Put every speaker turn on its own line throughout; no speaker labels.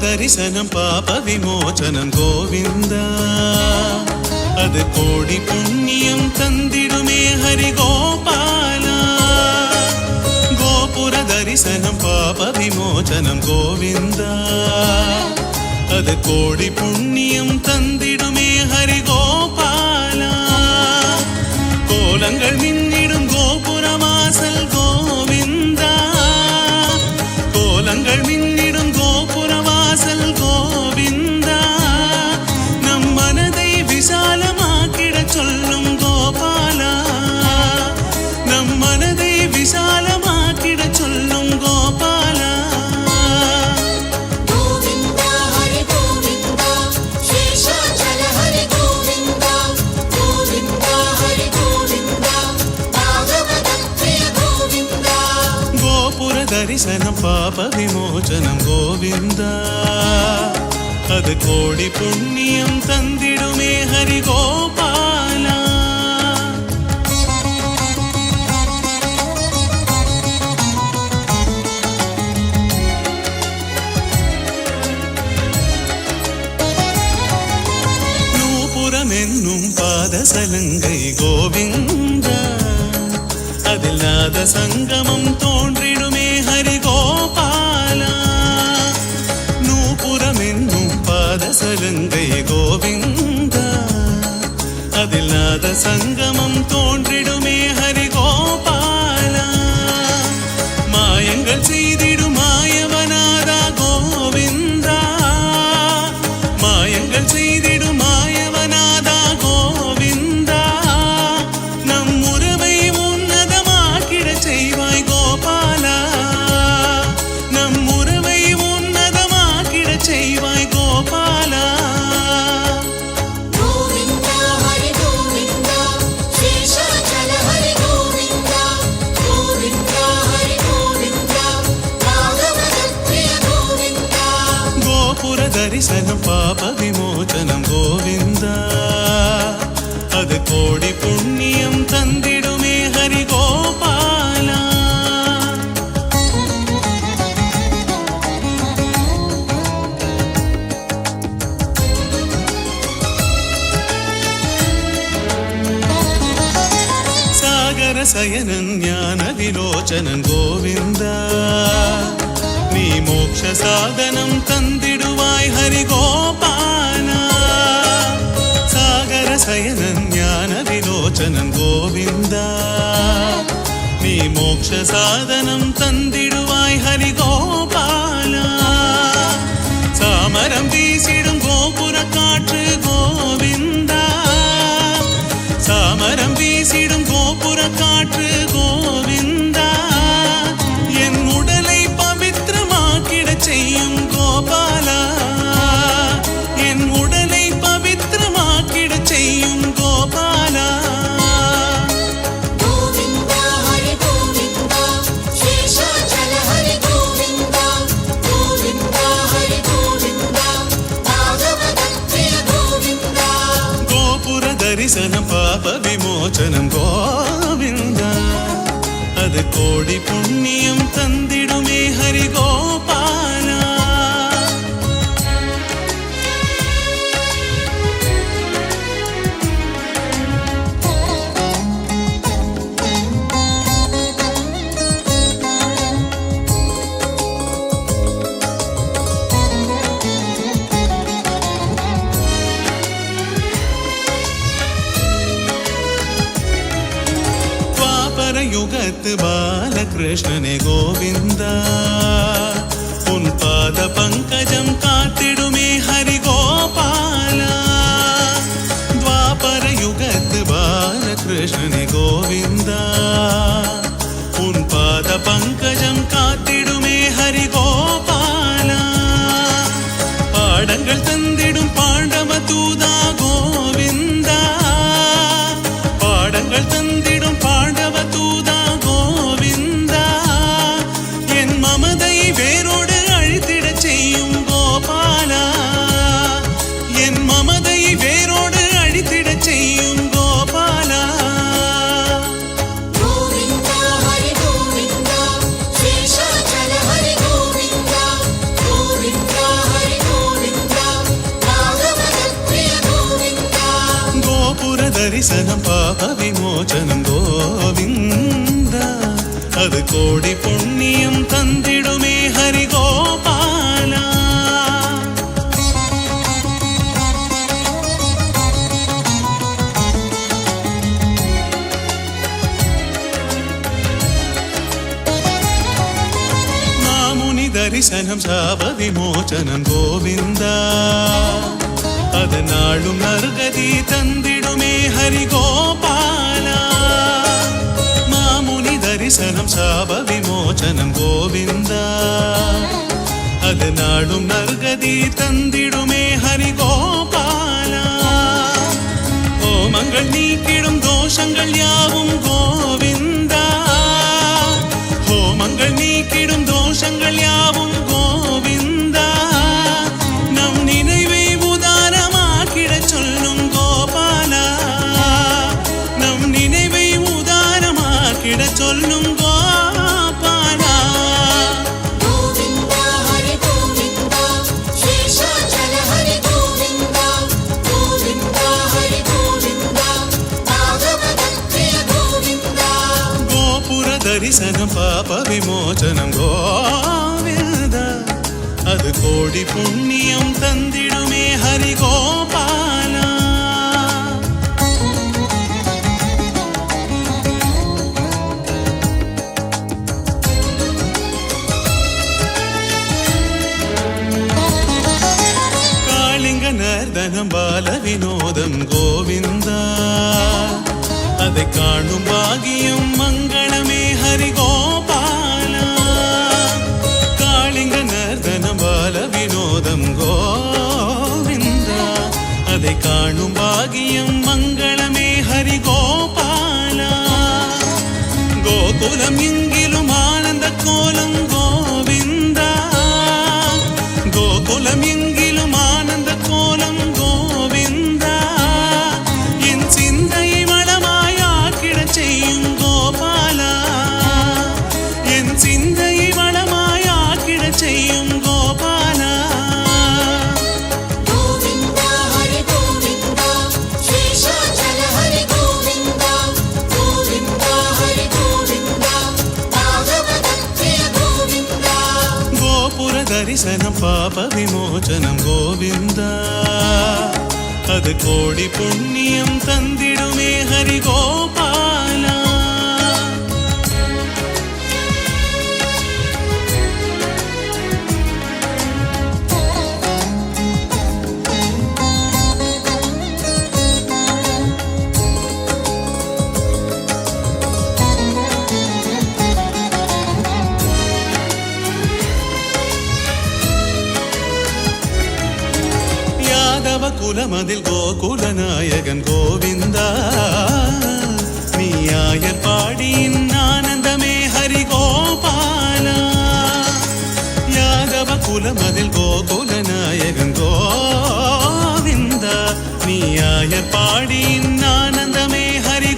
தரிசனம் பாப விமோச்சனம் கோவிந்தா. அது கோடி புண்ணியம் தந்திடுமே ஹரி கோபாலா கோபுர தரிசனம் பாப விமோச்சனம் கோவிந்தா. அது கோடி புண்ணியம் தந்திடுமே தரிசனம் பாப விமோச்சனம் கோவிந்தா. அது கோடி புண்ணியம் தந்திடுமே ஹரி கோபாலா நூபுரம் என்னும் பாதசலங்கை கோவிந்தா. பாதசலங்கை கோவிந்தா அதில் நாத சங்கமம் தோன்றிடுமே சயனன் ஞான விலோச்சனன் கோவிந்தா. நீ மோக்ஷ சாதனம் தந்திடுவாய் ஹரிகோபானா. சாகர சயனன் ஞான விலோச்சனன் கோவிந்தா. நீ மோக்ஷ சாதனம் தந்திடுவாய் ஹரிகோபாலா சாமரம் வீசிடும் கோபுர காற்று கோவிந்தா. சாமரம் வீசிடும் கோபுர காற்று விமோசனம் கோவிந்தா துவாபர யுகத்து பாலகிருஷ்ணனே கோவிந்தா. உன் பாத பங்கஜம் காத்திடுமே ஹரி கோபாலா துவாபர யுகத்து பாலகிருஷ்ணனே கோவிந்தா. உன் பாத பங்க
தரிசனம்
பாப விமோச்சனம் கோவிந்த அது கோடி புண்ணியம் தந்திடுமே ஹரி மாமுனி தரிசனம் சாப விமோச்சனம் கோவிந்தா அது நாளும் நற்கதி தந்திடுமே ஹரிகோபாலா மாமுனி தரிசனம் சாப விமோச்சனம் கோவிந்தா அது நாளும் நற்கதி தந்திடுமே ஹரிகோபாலா ஹோமங்கள் நீக்கிடும் தோஷங்கள் யாவும் கோவிந்தா ஹோமங்கள் நீக்கிடும் தோஷங்கள் யாவும் கோபுர தரிசனம் பாப விமோச்சனம் கோவிந்த அது கோடி புண்ணியம் தந்திடுமே ஹரி கோபாலா காளிங்க நர்தனம் பால வினோதம் கோவிந்தா அதை காணும் கோவிந்தா. அதை காணும் பாகியம் மங்களமே ஹரி கோபாலா கோகுலம் எங்கிலும் ஆனந்த கோலம் தரிசனம் பாப விமோச்சனம் கோவிந்தா. அது கோடி புண்ணியம் தந்திடுமே குலமதில் கோகுல நாயகன் கோவிந்தா. நீ ஆயர் பாடியின் ஆனந்தமே ஹரி கோபாலா யாதவ குலமதில் கோகுல நாயகன் கோவிந்தா. நீ ஆயர் பாடியின் ஆனந்தமே ஹரி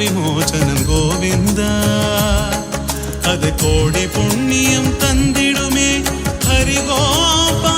விமோச்சனம் கோவிந்தா அது கோடி புண்ணியம் தந்திடுமே ஹரிகோபா